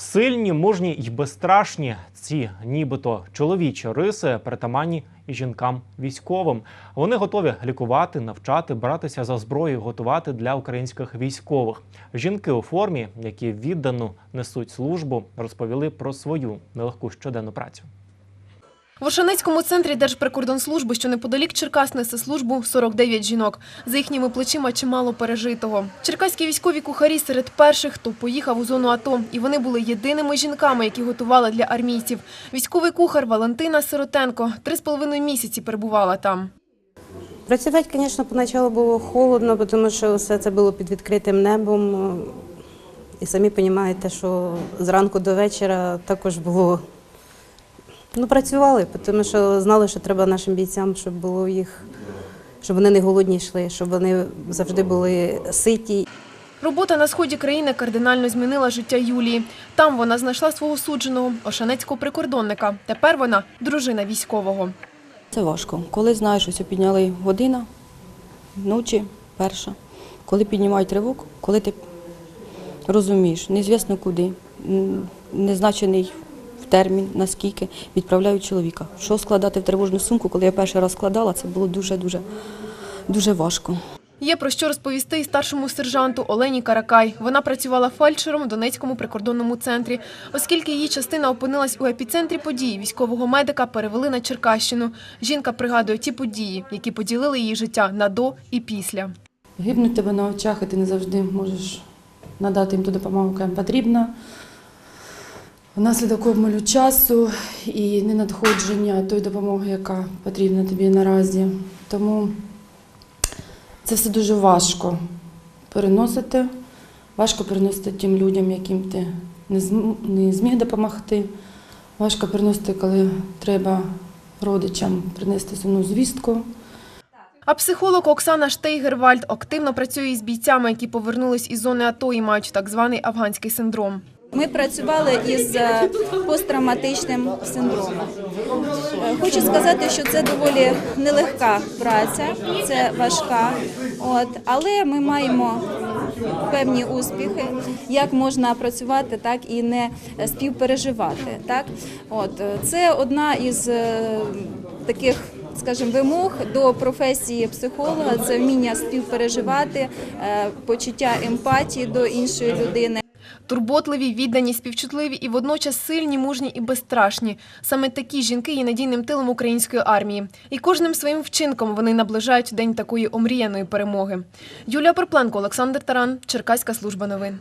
Сильні, мужні й безстрашні ці нібито чоловічі риси притаманні жінкам військовим. Вони готові лікувати, навчати, братися за зброю, готувати для українських військових. Жінки у формі, які віддано несуть службу, розповіли про свою нелегку щоденну працю. В Ошанецькому центрі Держприкордонслужби, що неподалік Черкас, несе службу 49 жінок. За їхніми плечима чимало пережитого. Черкаські військові кухарі серед перших, хто поїхав у зону АТО. І вони були єдиними жінками, які готували для армійців. Військовий кухар Валентина Сиротенко три з половиною місяці перебувала там. Працювати, звісно, поначалу було холодно, тому що все це було під відкритим небом. І самі розумієте, що зранку до вечора також було. Ну, працювали, тому що знали, що треба нашим бійцям, щоб було їх, щоб вони не голодні йшли, щоб вони завжди були ситі. Робота на сході країни кардинально змінила життя Юлії. Там вона знайшла свого судженого, ошанецького прикордонника. Тепер вона дружина військового. Це важко. Коли знаєш, що підняли година, ночі перша. Коли піднімають тривогу, коли ти розумієш, незвісно куди, незначений термін, наскільки відправляють чоловіка. Що складати в тривожну сумку, коли я перший раз складала, це було дуже-дуже дуже важко. Є про що розповісти і старшому сержанту Олені Каракай. Вона працювала фельдшером в Донецькому прикордонному центрі. Оскільки її частина опинилась у епіцентрі подій, військового медика перевели на Черкащину. Жінка пригадує ті події, які поділили її життя на до і після. Гибнуть тебе на очах, і ти не завжди можеш надати їм ту допомогу, яка їм потрібна. Внаслідок обмалю часу і ненадходження тої допомоги, яка потрібна тобі наразі. Тому це все дуже важко переносити. Важко переносити тим людям, яким ти не зміг допомогти. Важко переносити, коли треба родичам принести сумну звістку. А психолог Оксана Штейгервальд активно працює із бійцями, які повернулись із зони АТО і мають так званий афганський синдром. Ми працювали із е, посттравматичним синдромом. Е, Хочу сказати, що це доволі нелегка праця, це важка, от, але ми маємо певні успіхи, як можна працювати, так і не співпереживати. Так? От, е, це одна із таких. Скажімо, вимог до професії психолога це вміння співпереживати, почуття емпатії до іншої людини. Турботливі, віддані, співчутливі і водночас сильні, мужні і безстрашні. Саме такі жінки є надійним тилом української армії. І кожним своїм вчинком вони наближають день такої омріяної перемоги. Юлія Перпленко, Олександр Таран, Черкаська служба новин.